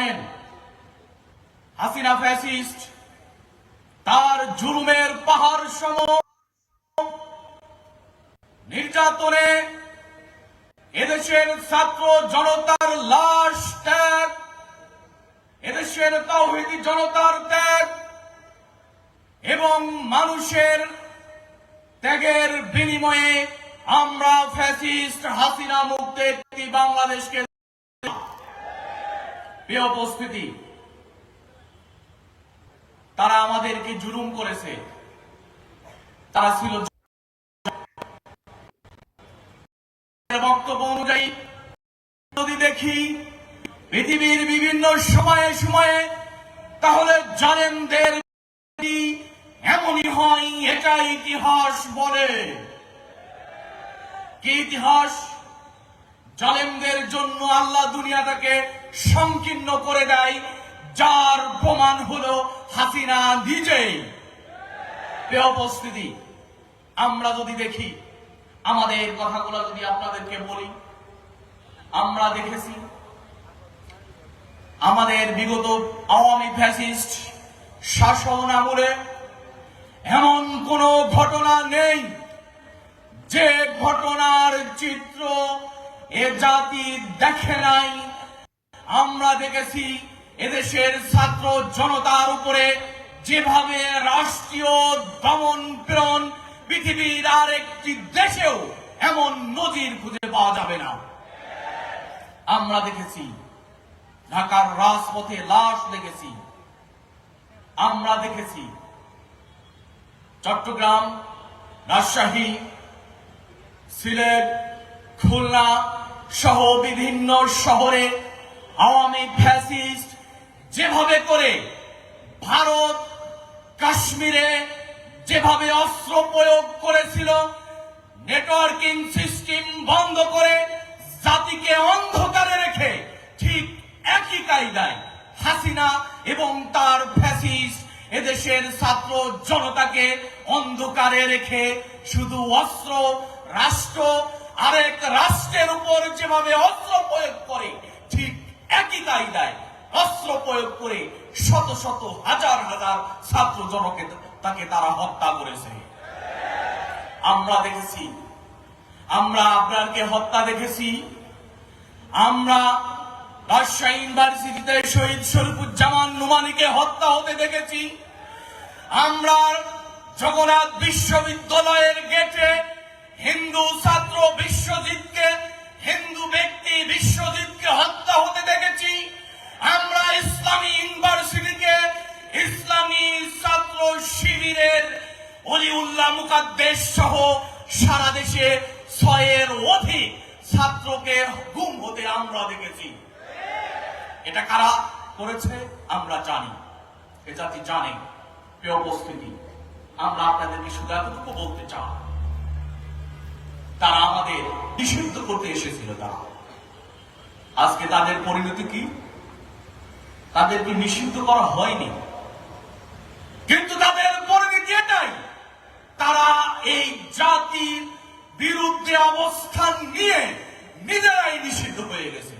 জানেন, হাসিনা ফ্যাসিস্ট তার জুলুমের পাহাড় সম নির্যাতনে এদেশের ছাত্র জনতার লাশ ত্যাগ, এদেশের তাওহিদি জনতার ত্যাগ এবং মানুষের ত্যাগের বিনিময়ে আমরা ফ্যাসিস্ট হাসিনা মুক্ত বাংলাদেশকে প্রিয় তারা আমাদেরকে জুলুম করেছে। তারা ছিল বক্তব্য অনুযায়ী, যদি দেখি পৃথিবীর বিভিন্ন সময়ে সময়ে, তাহলে জালেমদের এমনই হয় এটা ইতিহাস বলে। কি ইতিহাস? জালেমদের জন্য আল্লাহ দুনিয়াটাকে সংকীর্ণ করে দেয়, যার প্রমাণ হলো হাসিনা নিজেই। উপস্থিতি, আমরা যদি দেখি, আমাদের কথাগুলো যদি আপনাদেরকে বলি, আমরা দেখেছি, আমাদের বিগত আওয়ামী ফ্যাসিস্ট শাসন আমলে এমন কোন ঘটনা নেই যে ঘটনার চিত্র এ জাতি দেখে নাই। আমরা দেখেছি এদেশের ছাত্র জনতার উপরে যেভাবে রাষ্ট্রীয় দমন পীড়ন পৃথিবীর আর একটি দেশেও এমন নজির খুঁজে পাওয়া যাবে না। আমরা দেখেছি, ঢাকার রাজপথে লাশ দেখেছি। আমরা দেখেছি, চট্টগ্রাম, রাজশাহী, সিলেট, খুলনা সহ বিভিন্ন শহরে আওয়ামী ফ্যাসিস্ট যেভাবে করে ভারত কাশ্মীরে যেভাবে অস্ত্র প্রয়োগ করেছিল নেটওয়ার্কিং সিস্টেম বন্ধ করে জাতিকে অন্ধকারে রেখে ঠিক একই কায়দায় হাসিনা এবং তার ফ্যাসিস্ট এদেশের ছাত্র জনতাকে অন্ধকারে রেখে শুধু অস্ত্র, রাষ্ট্র, আরেক রাষ্ট্রের উপর যেভাবে অস্ত্র প্রয়োগ কায়দায় অস্ত্র প্রয়োগ করে শত শত হাজার হাজার ছাত্র জনকে তাকে তারা হত্যা করেছে। আমরা দেখেছি, আমরা হত্যা দেখেছি। আমরা রাজশাহী ইউনিভার্সিটিতে শহীদ শরীফুজ্জামান নুমানিকে হত্যা হতে দেখেছি। আমরা জগন্নাথ বিশ্ববিদ্যালয়ের গেটে হিন্দু ছাত্র বিশ্বজিৎকে শিবিরের অলিউল্লাহ মুকাদ্দেশ সহ সারা দেশে ছয়ের অধিক ছাত্রকে গুম হতে আমরা দেখেছি। এটা কারা করেছে? আমরা জানি। এ জাতি জানে। প্রিয় উপস্থিতি, আমরা আপনাদেরকে শুধু এতটুকু বলতে চাই, তারা আমাদের নিষিদ্ধ করতে এসেছিল তারা। আজকে তাদের পরিণতি কি? তাদেরকে নিষিদ্ধ করা হয়নি। কিন্তু তাদের এটাই তারা এই জাতির বিরুদ্ধে অবস্থান নিয়ে নিজেরাই নিষিদ্ধ হয়ে গেছে।